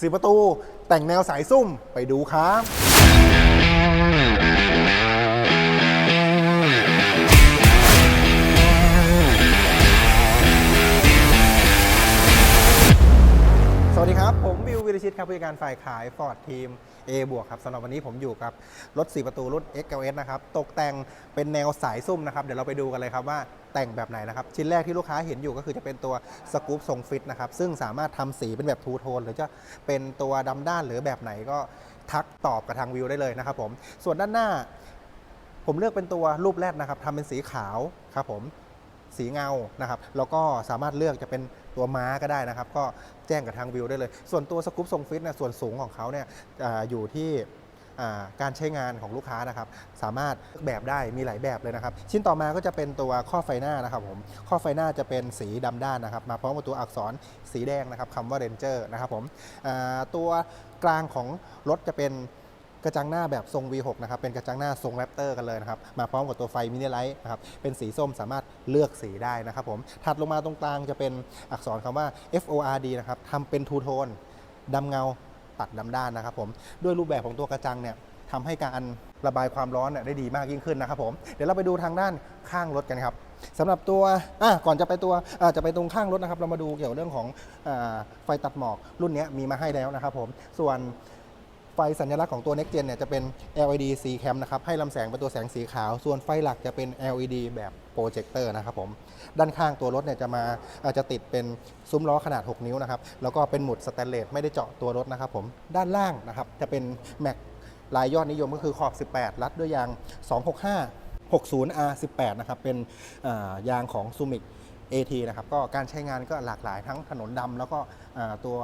สีประตู แต่งแนวสายซุ่มไปดูครับ วิริชิตครับผู้จัดการฝ่ายขายฟอร์ดทีม A บวกครับสำหรับวันนี้ผมอยู่กับรถ 4 ประตูรุ่น XLS นะครับ ตกแต่งเป็นแนวสายซุ่มนะครับ เดี๋ยวเราไปดูกันเลยครับว่าแต่งแบบไหนนะครับ ชิ้นแรกที่ลูกค้าเห็นอยู่ก็คือจะเป็นตัวสกู๊ปทรงฟิตนะครับ ซึ่งสามารถทำสีเป็นแบบทูโทนหรือจะเป็นตัวดำด้านหรือแบบไหนก็ทักตอบกับทางวิวได้เลยนะครับผมส่วนด้านหน้า ผมเลือกเป็นตัวรูปแรกนะครับทำเป็นสีขาวครับผม สีเงานะครับแล้วก็สามารถเลือกจะเป็นตัวม้าก็ได้นะครับ ก็แจ้งกับทางวิวได้เลย ส่วนตัวสกู๊ปทรงฟิตเนี่ยส่วนสูงของเขาเนี่ยออยู่ที่การใช้งานของลูกค้านะครับ สามารถเลือกแบบได้มีหลายแบบเลยนะครับ ชิ้นต่อมาก็จะเป็นตัวข้อไฟหน้านะครับผมข้อไฟหน้าจะเป็นสีดำด้านนะครับ มาพร้อมกับตัวอักษรสีแดงนะครับคำว่า Ranger นะครับผมตัวกลางของรถจะเป็น กระจังหน้าแบบทรง V6 นะครับเป็นกระจังหน้าทรงแรปเตอร์กันเลยนะครับมาพร้อมกับตัวไฟมินิไลท์นะครับเป็นสีส้มสามารถเลือกสีได้นะครับผมถัดลงมาตรงกลางจะเป็นอักษรคำว่า FORD นะครับทำเป็นทูโทนดำเงาตัดดำด้านนะครับผมด้วยรูปแบบของตัวกระจังเนี่ยทำให้การระบายความร้อนเนี่ยได้ดีมากยิ่งขึ้นนะครับผมเดี๋ยวเราไปดูทางด้านข้างรถกันครับสำหรับตัวอะก่อนจะไปตัวอะจะไปตรงข้างรถนะครับ เรามาดูเกี่ยวเรื่องของอไฟตัดหมอกรุ่นนี้มีมาให้แล้วนะครับผมส่วน ไฟสัญลักษณ์ของตัว Next Gen เนี่ยจะเป็น LED C cam นะครับให้ลำแสงเป็นตัวแสงสีขาว ส่วนไฟหลักจะเป็น LED แบบโปรเจคเตอร์นะครับผมด้านข้างตัวรถเนี่ยจะมาอาจจะติดเป็นซุ้มล้อขนาด 6 นิ้วนะครับแล้วก็เป็นหมุดสแตนเลสไม่ได้เจาะตัวรถนะครับผมด้านล่างนะครับจะเป็นแม็กลายยอดนิยมก็คือขอบ 18 รัดด้วยยาง 265 60 R18 นะครับเป็นายางของ Sumic AT นะครับก็การใช้งานก็หลากหลายทั้งถนนดำแล้วก็ตัว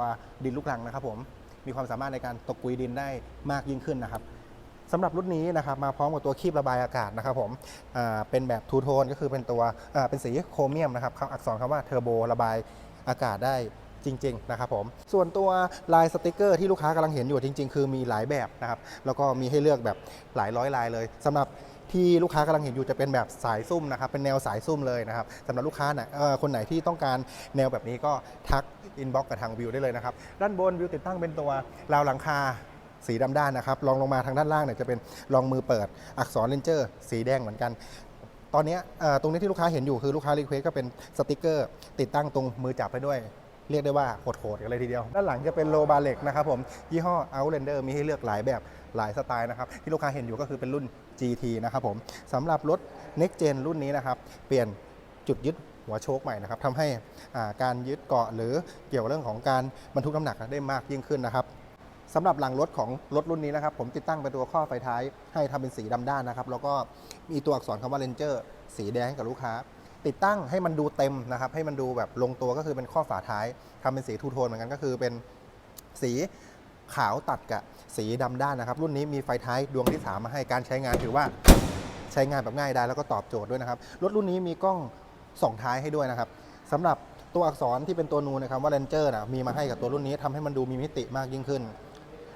ดินลูกรังนะครับผม มีความสามารถในการตกกุยดินได้มากยิ่งขึ้นนะครับสำหรับรุ่นนี้นะครับมาพร้อมกับตัวคีบระบายอากาศนะครับผมเป็นแบบทูโทนก็คือเป็นตัวเป็นสีโครเมียมนะครับอักษรคำว่าเทอร์โบระบายอากาศได้จริง ๆ นะครับผม ส่วนตัวลายสติกเกอร์ที่ลูกค้ากำลังเห็นอยู่จริง ๆ คือมีหลายแบบนะครับ แล้วก็มีให้เลือกแบบหลายร้อยลายเลยสำหรับ ที่ลูกค้ากำลังเห็นอยู่จะเป็นแบบสายซุ่มนะครับเป็นแนวสายซุ่มเลยนะครับสำหรับลูกค้าน่ะเอ่อคนไหนที่ต้องการแนวแบบนี้ก็ทักอินบ็อกกับทางวิวได้เลยนะครับด้านบนวิวติดตั้งเป็นตัวราวหลังคาสีดำด้านนะครับลองลงมาทางด้านล่างเนี่ยจะเป็นรองมือเปิด อักษรเลนเจอร์ สีแดงเหมือนกัน ตอนนี้ตรงนี้ที่ลูกค้าเห็นอยู่คือลูกค้ารีเควสก็เป็นสติกเกอร์ ติดตั้งตรงมือจับไปด้วย เรียกได้ว่าโหดๆกันเลยทีเดียว ด้านหลังจะเป็นโลบาเล็กนะครับผมยี่ห้อ Outlander มีให้เลือกหลายแบบหลายสไตล์นะครับ ที่ลูกค้าเห็นอยู่ก็คือเป็นรุ่น GT นะครับผมสำหรับรถ Next Gen รุ่นนี้นะครับ เปลี่ยนจุดยึดหัวโชคใหม่นะครับทำให้การยึดเกาะหรือเกี่ยวเรื่องของการบรรทุกน้ำหนักได้มากยิ่งขึ้นนะครับสำหรับหลังรถของรถรุ่นนี้นะครับ ผมติดตั้งเป็นตัวข้อไฟท้ายให้ทำเป็นสีดำด้านนะครับ แล้วก็มีตัวอักษรคำว่า Ranger สีแดงให้กับลูกค้า ติดตั้งให้มันดูเต็มนะครับ ให้มันดูแบบลงตัวก็คือเป็นข้อฝาท้ายทำเป็นสีทูโทนเหมือนกันก็คือเป็นสีขาวตัดกับสีดำด้านนะครับ รุ่นนี้มีไฟท้ายดวงที่ 3 มาให้การใช้งานถือว่าใช้งานแบบง่ายได้แล้วก็ตอบโจทย์ด้วยนะครับ รถรุ่นนี้มีกล้องส่องท้ายให้ด้วยนะครับสำหรับตัวอักษรที่เป็นตัวนูนะครับว่า Ranger นะมีมาให้กับตัวรุ่นนี้ทำให้มันดูมีมิติมากยิ่งขึ้น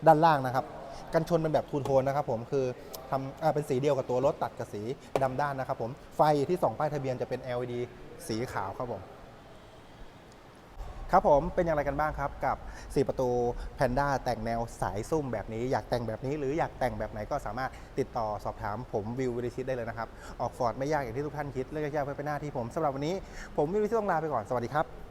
ด้านล่างนะครับ กันชนเป็นแบบทูโทนนะครับผมคือทำอเป็นสีเดียวกับตัวรถตัดกับสีดำด้านนะครับผมไฟที่ส่องป้ายทะเบียนจะเป็น LED สีขาวครับผมครับผมเป็นอย่างไรกันบ้างครับกับ 4 ประตู Panda แต่งแนวสายซุ่มแบบนี้ อยากแต่งแบบนี้หรืออยากแต่งแบบไหนก็สามารถติดต่อสอบถามผมวิววิริชิตได้เลยนะครับ ออกฟอร์ดไม่ยากอย่างที่ทุกท่านคิด เลือกยากเพื่อเป็นหน้าที่ผมสำหรับวันนี้ผมวิววิริชิตต้องลาไปก่อนสวัสดีครับ